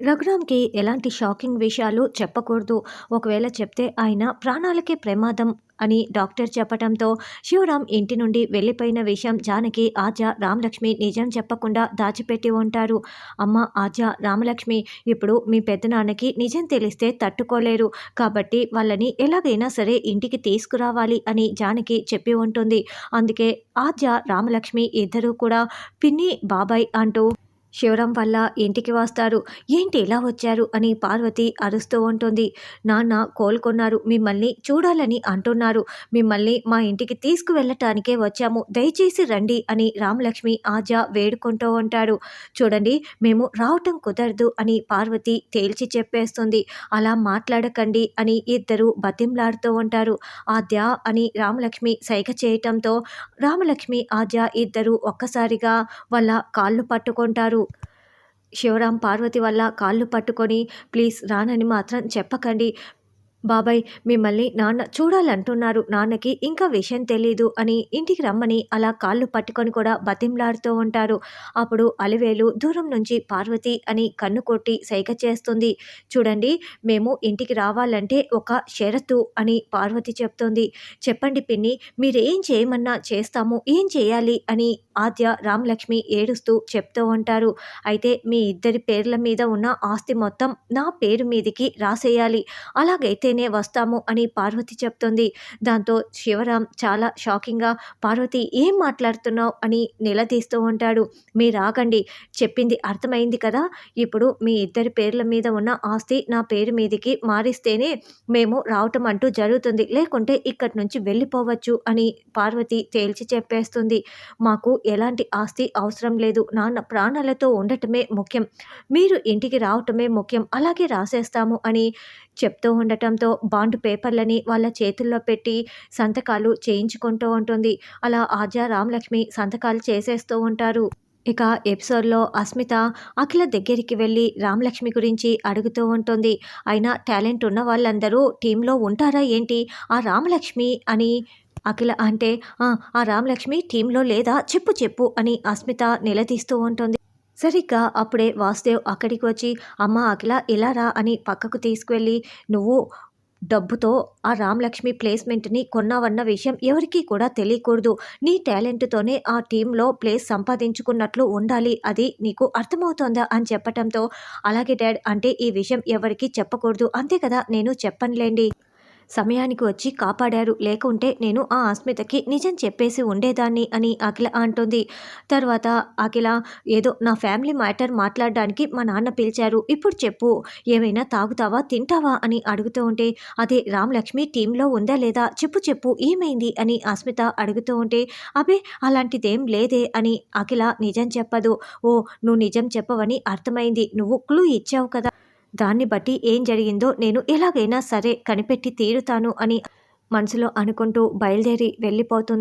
రఘురామ్కి ఎలాంటి షాకింగ్ విషయాలు చెప్పకూడదు. ఒకవేళ చెప్తే ఆయన ప్రాణాలకే ప్రమాదం అని డాక్టర్ చెప్పడంతో శివరాం ఇంటి నుండి వెళ్ళిపోయిన విషయం జానకి ఆద్య రామలక్ష్మి నిజం చెప్పకుండా దాచిపెట్టి ఉంటారు. అమ్మ ఆద్య రామలక్ష్మి ఇప్పుడు మీ పెద్దనాన్నకి నిజం తెలిస్తే తట్టుకోలేరు. కాబట్టి వాళ్ళని ఎలాగైనా సరే ఇంటికి తీసుకురావాలి అని జానకి చెప్పి ఉంటుంది. అందుకే ఆద్య రామలక్ష్మి ఇద్దరూ కూడా పిన్ని బాబాయ్ అంటూ శివరాం వల్ల ఇంటికి వస్తారు. ఏంటి ఇలా వచ్చారు? అని పార్వతి అరుస్తూ ఉంటుంది. నాన్న కోలుకున్నారు. మిమ్మల్ని చూడాలని అంటున్నారు. మిమ్మల్ని మా ఇంటికి తీసుకువెళ్ళటానికే వచ్చాము. దయచేసి రండి అని రామలక్ష్మి ఆజా వేడుకుంటూ ఉంటాడు. చూడండి మేము రావటం కుదరదు అని పార్వతి తేల్చి చెప్పేస్తుంది. అలా మాట్లాడకండి అని ఇద్దరు బతింలాడుతూ ఉంటారు. ఆద్య అని రామలక్ష్మి సైగ చేయటంతో రామలక్ష్మి ఆద్య ఇద్దరు ఒక్కసారిగా వాళ్ళ కాళ్ళు పట్టుకుంటారు. శివరాం పార్వతి వల్ల కాళ్ళు పట్టుకొని ప్లీజ్ రానని మాత్రం చెప్పకండి. బాబాయ్ మిమ్మల్ని నాన్న చూడాలంటున్నారు. నాన్నకి ఇంకా విషయం తెలీదు అని ఇంటికి రమ్మని అలా కాళ్ళు పట్టుకొని కూడా బతింలాడుతూ ఉంటారు. అప్పుడు అలివేలు దూరం నుంచి పార్వతి అని కన్ను కొట్టి సైగ చేస్తుంది. చూడండి మేము ఇంటికి రావాలంటే ఒక షరతు అని పార్వతి చెప్తుంది. చెప్పండి పిన్ని మీరేం చేయమన్నా చేస్తాము ఏం చేయాలి అని ఆద్య రామలక్ష్మి ఏడుస్తూ చెప్తూ ఉంటారు. అయితే మీ ఇద్దరి పేర్ల మీద ఉన్న ఆస్తి మొత్తం నా పేరు మీదికి రాసేయాలి. అలాగైతే చేస్తేనే వస్తాము అని పార్వతి చెప్తుంది. దాంతో శివరాం చాలా షాకింగ్గా పార్వతి ఏం మాట్లాడుతున్నావు? అని నిలదీస్తూ ఉంటాడు. మీరు ఆగండి చెప్పింది అర్థమైంది కదా? ఇప్పుడు మీ ఇద్దరి పేర్ల మీద ఉన్న ఆస్తి నా పేరు మీదికి మారిస్తేనే మేము రావటం అంటూ జరుగుతుంది. లేకుంటే ఇక్కడి నుంచి వెళ్ళిపోవచ్చు అని పార్వతి తేల్చి చెప్పేస్తుంది. మాకు ఎలాంటి ఆస్తి అవసరం లేదు. నాన్న ప్రాణాలతో ఉండటమే ముఖ్యం. మీరు ఇంటికి రావటమే ముఖ్యం. అలాగే రాసేస్తాము అని చెప్తూ ఉండటం ఉండటంతో బాండ్ పేపర్లని వాళ్ళ చేతుల్లో పెట్టి సంతకాలు చేయించుకుంటూ ఉంటుంది. అలా ఆజా రామలక్ష్మి సంతకాలు చేసేస్తూ ఉంటారు. ఇక ఎపిసోడ్లో అస్మిత అఖిల దగ్గరికి వెళ్ళి రామలక్ష్మి గురించి అడుగుతూ ఉంటుంది. అయినా టాలెంట్ ఉన్న వాళ్ళందరూ టీంలో ఉంటారా ఏంటి? ఆ రామలక్ష్మి అని అఖిల అంటే ఆ రామలక్ష్మి టీంలో లేదా? చెప్పు చెప్పు అని అస్మిత నిలదీస్తూ ఉంటుంది. సరిగ్గా అప్పుడే వాసుదేవ్ అక్కడికి వచ్చి అమ్మ అఖిల ఇలా రా అని పక్కకు తీసుకువెళ్ళి నువ్వు డబ్బుతో ఆ రామలక్ష్మి ప్లేస్మెంట్ని కొన్నావన్న విషయం ఎవరికీ కూడా తెలియకూడదు. నీ టాలెంట్తోనే ఆ టీంలో ప్లేస్ సంపాదించుకున్నట్లు ఉండాలి. అది నీకు అర్థమవుతోందా అని చెప్పటంతో అలాగే డాడ్ అంటే ఈ విషయం ఎవరికీ చెప్పకూడదు. అంతే కదా నేను చెప్పనులేండి. సమయానికి వచ్చి కాపాడారు. లేకుంటే నేను ఆ ఆస్మితకి నిజం చెప్పేసి ఉండేదాన్ని అని అఖిల అంటుంది. తర్వాత అఖిల ఏదో నా ఫ్యామిలీ మ్యాటర్ మాట్లాడడానికి మా నాన్న పిలిచారు. ఇప్పుడు చెప్పు. ఏమైనా తాగుతావా తింటావా? అని అడుగుతూ ఉంటే అదే రామలక్ష్మి టీంలో ఉందా లేదా? చెప్పు చెప్పు. ఏమైంది? అని అస్మిత అడుగుతూ ఉంటే అబే అలాంటిదేం లేదే అని అఖిల నిజం చెప్పదు. ఓ నువ్వు నిజం చెప్పవని అర్థమైంది. నువ్వు క్లూ ఇచ్చావు కదా. దాన్ని బట్టి ఏం జరిగిందో నేను ఎలాగైనా సరే కనిపెట్టి తీరుతాను అని మనసులో అనుకుంటూ బయలుదేరి వెళ్ళిపోతుంది.